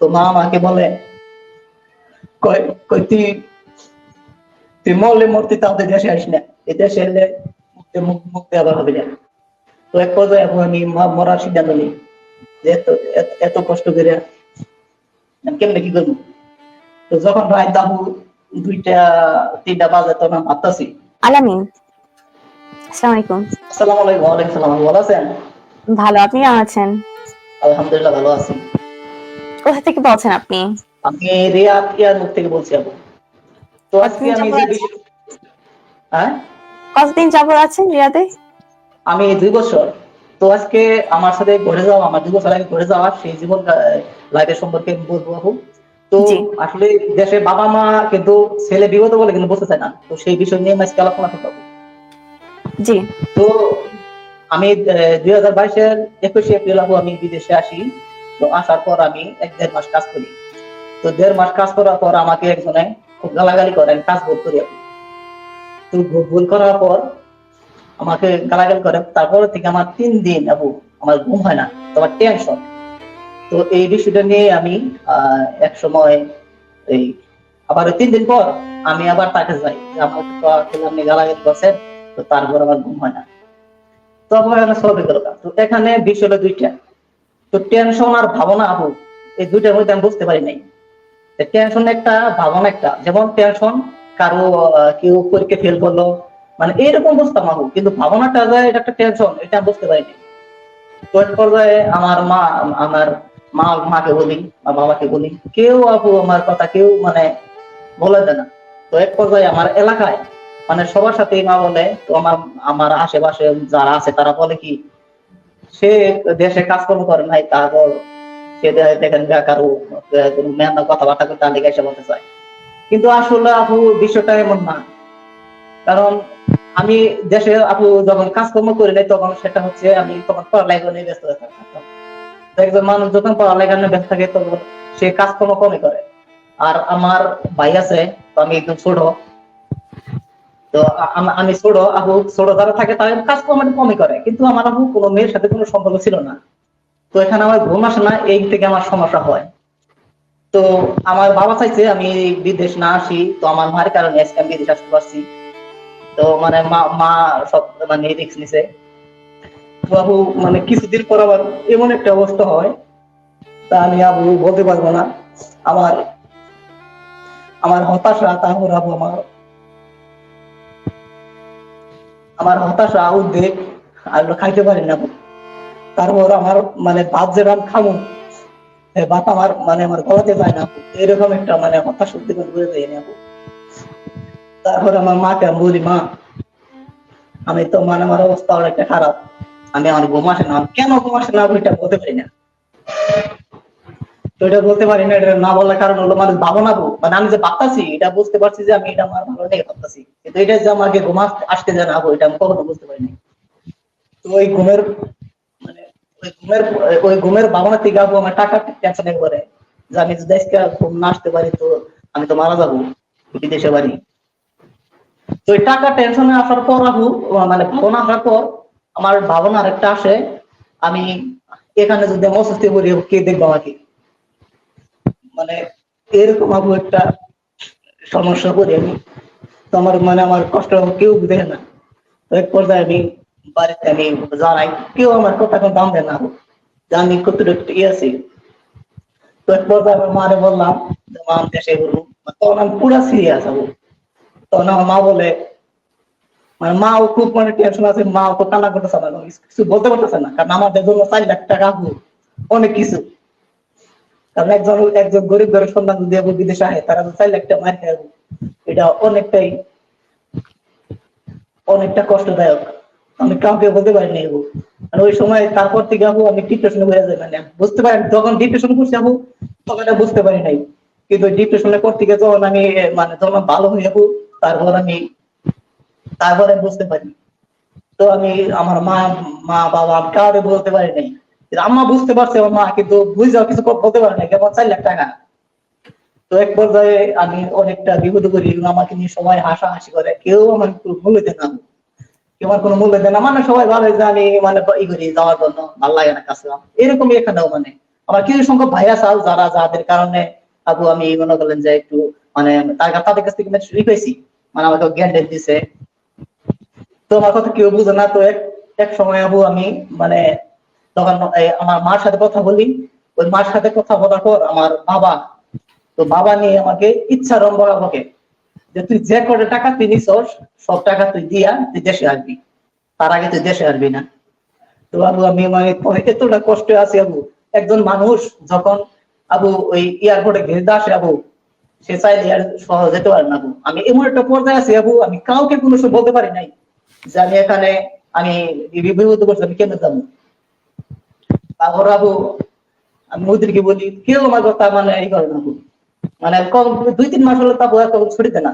তো মা আমাকে বলে তুই তুই মরলে মরতে তাহলে দেশে আসিস না। এই দেশে এলে মুক্তি মুখ মুক্তি আবার হবে না। তো এক পর্যায়ে এখন আমি মরার সিদ্ধান্ত নিই যে এত এত- কষ্ট করে কেমনে কি করব? তো যখন রায় দাবু দুইটা তিনটা বাজে তখন আমি ভাবতাছি আলামিন আসসালামু আলাইকুম। আসসালামু আলাইকুম ওয়ালাইকুম সালাম ভালো আছেন? ভালো আপনি আছেন? আলহামদুলিল্লাহ ভালো আছি। কোথা থেকে বলছেন আপনি? আমি ইয়ারমুখ থেকে বলছি আপু। তো আজকে আমি যে হ্যাঁ? কতদিন যাবত আছেন রিয়াদে? আমি দুই বছর। তো আজকে আমার সাথে ঘুরে যাওয়া আমার দুই বছর আগে ঘুরে যাওয়া সেই জীবন লাইফের সম্পর্কে বলব আপু। তো আসলে দেশে বাবা মা কিন্তু ছেলে বিগত বলে কিন্তু বসতে চায় না। তো সেই বিষয় নিয়ে আমি আজকে আলোচনা করতে পারব। জি। তো আমি দুই হাজার বাইশের একুশে এপ্রিল আপু আমি বিদেশে আসি। তো আসার পর আমি এক দেড় মাস কাজ করি। তো দেড় মাস কাজ করার পর আমাকে একজনে খুব গালাগালি করে আমি কাজ ভুল করি আপু তো ভুল- করার পর আমাকে গালাগালি করে তারপর থেকে আমার তিন দিন আপু আমার ঘুম হয় না তোমার টেনশন তো এই বিষয়টা নিয়ে আমি আহ, এক সময় এই আবার তিন দিন পর আমি আবার তাকে যাই। আমাকে আপনি গালাগালি করছেন তো তারপর আমার ঘুম হয় না। তো এখানে সলভ গেল তো এখানে বিষয় হলো দুইটা। তো টেনশন আর ভাবনা আপু, এই দুইটার মধ্যে আমি বুঝতে পারি নাই। টেনশন একটা, ভাবনা একটা। যেমন টেনশন কারও কেউ পরীক্ষা ফেল করল মানে এইরকম বুঝতাম আপু, কিন্তু ভাবনাটা যে এটা একটা টেনশন এটা আমি বুঝতে পারিনি তো এক পর্যায়ে আমার মা আমার মা, মাকে বলি বা বাবাকে বলি, কেউ আপু আমার কথা কেউ মানে বলে দেয় না। তো এক পর্যায়ে আমার এলাকায় মানে সবার সাথে মা বলে, তো আমার আমার আশেপাশে যারা আছে, তারা বলে কি সে দেশে কাজকর্ম করে নাই, তারপর সে দেখেন কথাবার্তা আগে এসে বলতে চায়। কিন্তু আসলে আপু, বিষয়টা এমন না। কারণ আমি দেশে আপু যখন কাজকর্ম করি নাই, তখন সেটা হচ্ছে আমি তখন পড়ালেখা নিয়ে ব্যস্ত থাকতাম একজন মানুষ যখন পড়ালেখা নিয়ে ব্যস্ত থাকে, তখন সে কাজকর্ম কমই করে। আর আমার ভাই আছে, তো আমি একদম ছোট। তো আমি ছোট আবু, ছোট যারা থাকে তারা কাজ কম কমই করে। কিন্তু আমার আবু কোনো মেয়ের সাথে কোনো সম্পর্ক ছিল না। তো এখানে আমার ঘুম আসে না, এই থেকে আমার সমস্যা হয়। তো আমার বাবা চাইছে আমি বিদেশ না আসি, তো আমার মার কারণে আজকে আমি বিদেশ আসতে পারছি। তো মানে মা মা সব মানে রিক্স নিছে। তো আবু মানে কিছুদিন পর আবার এমন একটা অবস্থা হয়, তা আমি আবু বলতে পারব না। আমার আমার হতাশা তাহলে আবু আমার আমার হতাশা উদ্বেগ আর খাইতে পারি না। তারপর আমার মানে ভাত যে রান খামু ভাত আমার মানে আমার গলাতে যায় না। এরকম একটা মানে হতাশ উদ্বেগ করে দেয় না তারপর আমার মাকে আমি বলি, মা, আমি তো মানে আমার অবস্থা অনেকটা খারাপ। আমি আমার ঘুম না কেন ঘুম না ওইটা বলতে পারি না। তো এটা বলতে পারি না, এটা না বলার কারণ হলো মানে ভাবনা। মানে আমি যে ভাবতাছি, এটা বুঝতে পারছি যে আমি এটা আমার ভালো লেগে ভাবতাছি। কিন্তু এটা যে আমাকে আসতে গো, এটা আমি কখনো বুঝতে পারি না তো ওই ঘুমের মানে ওই ঘুমের ওই ঘুমের ভাবনা থেকে আবু আমার টাকা টেনশন করে যে আমি যদি আজকে ঘুম না আসতে পারি তো আমি তো মারা যাব বিদেশে বাড়ি। তো ওই টাকা টেনশনে আসার পর আবু মানে ভাবনা আসার পর আমার ভাবনা আরেকটা আসে। আমি এখানে যদি আমি করি কে দেখব আমাকে? মানে এরকম আবু একটা সমস্যা করি আমি। তো আমার মানে আমার কষ্ট কেউ দেখে না। তো এক পর্যায়ে আমি বাড়িতে আমি জানাই, কেউ আমার কথা কোনো দাম দেয় না। আমি কতটুকু ইয়ে আছি। তো এক পর্যায়ে আমার মারে বললাম মা, আমি দেশে বলব তখন আমি পুরা সিরিয়াস আবু তখন আমার মা বলে মানে মাও খুব মানে টেনশন আছে, মাও তো কান্না করতেছে না কিছু বলতে পারতেছে না। কারণ আমাদের জন্য চার লাখ টাকা অনেক কিছু। কারণ একজন একজন গরিব ঘরের সন্তান যদি বিদেশে আহে, তারা তো চার লাখ টাকা মার খায় আবু। এটা অনেকটাই, অনেকটা কষ্টদায়ক। আমি কাউকে বলতে পারিনি আবু মানে ওই সময় তারপর থেকে আবু, আমি ডিপ্রেশনে হয়ে যাই। মানে বুঝতে পারি যখন ডিপ্রেশন করছি আবু, তখন বুঝতে পারি নাই। কিন্তু ডিপ্রেশনের পর থেকে যখন আমি মানে যখন ভালো হয়ে যাব তারপর আমি, তারপরে বুঝতে পারি তো আমি আমার মা মা, বাবা, আমি কাউকে বলতে পারি নাই। আম্মা বুঝতে পারছে, আমার মা কিন্তু বুঝে কিছু বলতে পারে না কেমন চার লাখ টাকা। তো এক পর্যায়ে আমি অনেকটা বিপদ করি আমাকে নিয়ে সবাই হাসাহাসি করে। কেউ আমার মূল্য দেয় না। কেউ আমার কোনো মূল্য দেয় না। মানে সবাই ভাবে যে আমি মানে ই করি যাওয়ার জন্য, ভালো লাগে না কাজ এরকমই এখানেও মানে। আমার কিছু সংখ্যক ভাই আছে যারা যাদের কারণে আবু, আমি মনে করলেন যে একটু মানে তাদের কাছ থেকে শুরু পেয়েছি মানে আমাকে জ্ঞান টেন দিছে। তো আমার কথা কেউ বুঝে না। তো এক এক সময় আবু, আমি মানে তখন আমার মার সাথে কথা বলি। ওই মার সাথে কথা বলার পর আমার বাবা তো বাবা নিয়ে আমাকে ইচ্ছা রম্ব আমাকে যে তুই যে কটা টাকা তুই নিছস সব টাকা তুই দিয়া তুই দেশে আসবি। তার আগে তুই দেশে আসবি না। তো আবু, আমি মানে এতটা কষ্ট আছি আবু। একজন মানুষ যখন আবু ওই এয়ারপোর্টে ঘেরে আসে আবু, সে চাইলে আর সহজ যেতে পারে না আবু। আমি এমন একটা পর্যায়ে আছি আবু, আমি কাউকে কোনো সময় বলতে পারি নাই যে আমি এখানে, আমি বিভূত করছি, আমি কেন যাব? তারপর আবু, আমি ওদেরকে বলি, কেউ আমার কথা মানে এই করে না মানে দুই তিন মাস হলো তারপর তখন ছুটিতে না।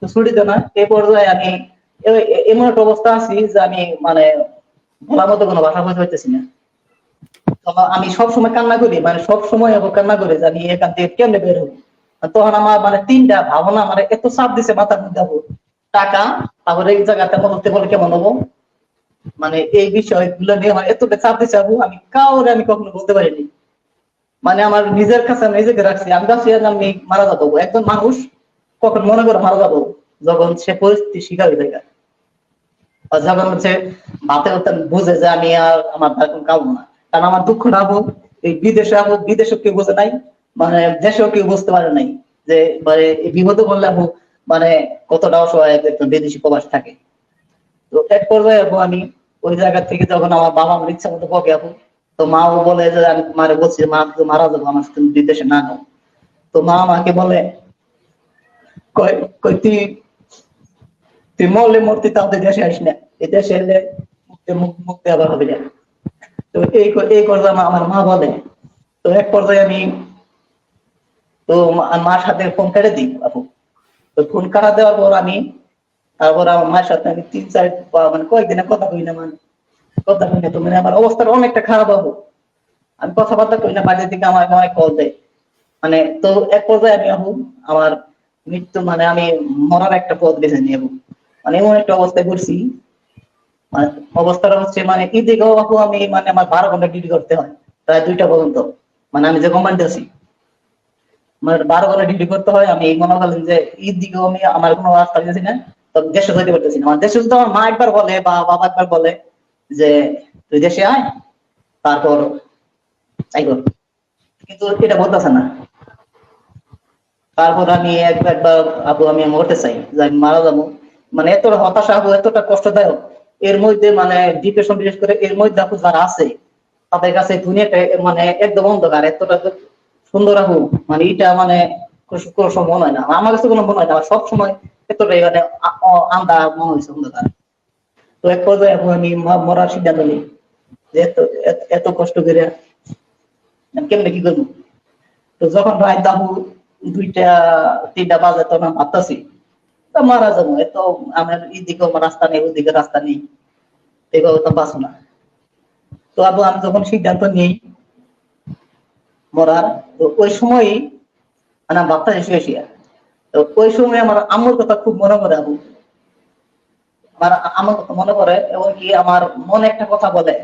তো ছুটিতে না এই পর্যায়ে আমি এমন একটা অবস্থা আছি যে আমি মানে বলার মতো কোনো ভাষা বলতে পারতেছি না। আমি সব সময় কান্না করি মানে সব সময় কান্না করি যে আমি এখান থেকে কেমনে বের হব। তখন আমার মানে তিনটা ভাবনা মানে এত চাপ দিছে মাথার মধ্যে। টাকা, তারপরে এই জায়গাতে বলতে বলে কেমন হব? মানে এই বিষয়গুলো নিয়ে আমার এতটা চাপ দিছে আবু, আমি কাউরে আমি কখনো বলতে পারিনি। মানে আমার নিজের কাছে নিজেকে রাখছি। আমি ভাবছি আমি মারা যাব। একজন মানুষ কখন মনে করে মারা যাব? যখন সে পরিস্থিতি শিকার হয়ে যায়। যখন হচ্ছে ভাতে হতে বুঝে যে আমি আর আমার কোনো কাবু না। কারণ আমার দুঃখ হোক, এই বিদেশে আবু বিদেশে কেউ বুঝে নাই। মানে দেশেও কেউ বুঝতে পারে নাই যে মানে বিপদে বললে আবু মানে কতটা অসহায় একজন বিদেশি প্রবাস থাকে। তো এক পর্যায়ে আপু আমি ওই জায়গা থেকে যখন আমার বাবা আমার ইচ্ছা মতো পকে আপু তো মাও বলে যে, আমি মারে বলছি, মা তুই মারা যাব, আমার সাথে বিদেশে না নাও। তো মা আমাকে বলে তুই তুই মরলে দেশে আসিস না। এই দেশে এলে মুক্তি আবার হবে না। তো এই এই কথা আমার মা বলে, তো এক পর্যায়ে আমি, তো মা- মার সাথে ফোন কেটে দিই আপু তো ফোন কাটা দেওয়ার পর আমি, তারপর আমার মায়ের সাথে আমি তিন চার মানে কয়েকদিনে কথা কই না মানে কথা মানে আমার অবস্থাটা অনেকটা খারাপ হব আমি কথাবার্তা না বাইরে থেকে আমার অনেক কল দেয়। মানে তো এক পর্যায়ে আমি আমার মৃত্যু মানে আমি মরার একটা পথ বেছে মানে এমন একটা অবস্থায় মানে অবস্থাটা হচ্ছে মানে আমি মানে আমার বারো ঘণ্টা ডিউটি করতে হয়, প্রায় দুইটা পর্যন্ত। মানে আমি যে কোম্পানিতে আছি মানে বারো ঘণ্টা ডিউটি করতে হয়। আমি মনে করলেন যে ঈদ দিকেও আমি, আমার কোনো রাস্তা পেয়েছি না। তো দেশে যেতে পারতেছি না। আমার দেশে আমার মা একবার বলে বা বাবা একবার বলে যে তুই দেশে আয়, তারপর কিন্তু এটা বলতেছে না। তারপর আমি একবার আপু আমি মরতে চাই, যে আমি মারা যাব। মানে এতটা হতাশা আপু এতটা কষ্টদায়ক। এর মধ্যে মানে ডিপ্রেশন বিশেষ করে এর মধ্যে আপু যারা আছে, তাদের কাছে দুনিয়াটা মানে একদম অন্ধকার, এতটা সুন্দর আপু। মানে এটা মানে কোনো- সময় মনে হয় না। আমার কাছে কোনো মনে হয় না সব সময় এতটাই মানে আন্দা মনে হয়েছে অন্ধকার। তো এক পর্যায়ে আপু আমি মরার সিদ্ধান্ত নিই। যে এত এত- কষ্ট করে কেমনে কি করব? তো যখন রাত দাবু দুইটা, তিনটা বাজে তখন আমি তা মারা যাব। এত আমার এদিকে আমার রাস্তা নেই, ওদিকে রাস্তা নেই। এইভাবে তো বাঁচো না। তো আবু আমি যখন সিদ্ধান্ত নিই মরার, তো ওই সময়ই মানে ভাবতেছি শুয়ে শুয়ে। তো ওই সময় আমার আম্মুর কথা খুব মনে করে আবু আমার আমার কথা মনে করে এবং কি আমার মনে একটা কথা বলে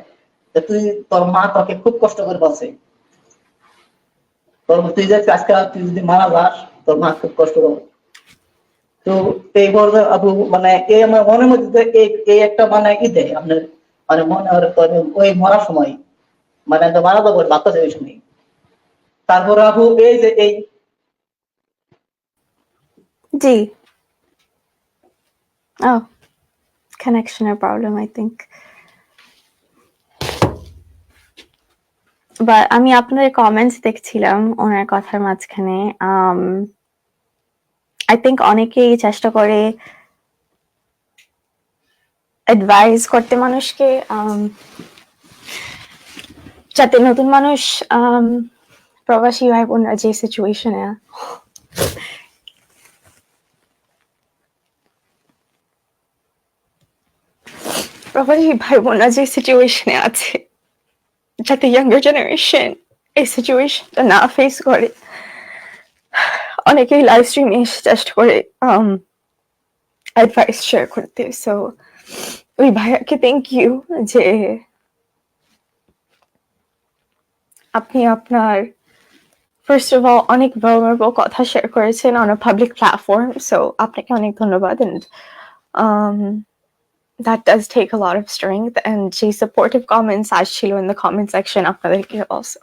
যে তুই তোর মা তোকে খুব কষ্ট করে বলছে। তোর তুই যে আজকে তুই যদি মারা যাস তোর মা খুব কষ্ট করবে। তো এই পর্যায়ে আপু মানে এই আমার মনের মধ্যে এই একটা মানে ই দেয় আপনার মানে মনে ওই মরার সময় মানে মারা যাব বাচ্চা ওই সময় তারপর আপু এই যে এই জি। Oh, connection or problem, I think. But আমি আপনাদের কমেন্টস দেখছিলাম ওনার কথার মাঝখানে আই থিঙ্ক অনেকেই চেষ্টা করে অ্যাডভাইস করতে মানুষকে um, যাতে নতুন মানুষ um, প্রবাসী ভাই বোনরা যে সিচুয়েশনে প্রবাসী ভাই বোনরা যে সিচুয়েশনে আছে, যাতে ইয়াঙ্গার জেনারেশন এই সিচুয়েশনটা না ফেস করে, অনেকেই লাইভ স্ট্রিমে এসে চেষ্টা করে অ্যাডভাইস শেয়ার করতে। সো ওই ভাইয়াকে থ্যাংক ইউ যে আপনি আপনার ফার্স্ট অফ অল অনেক ভালনারেবল কথা শেয়ার করেছেন অন পাবলিক প্ল্যাটফর্ম সো আপনাকে অনেক ধন্যবাদ um that does take a lot of strength and যে supportive comments আসছিল in the comment section আপনাদেরকে also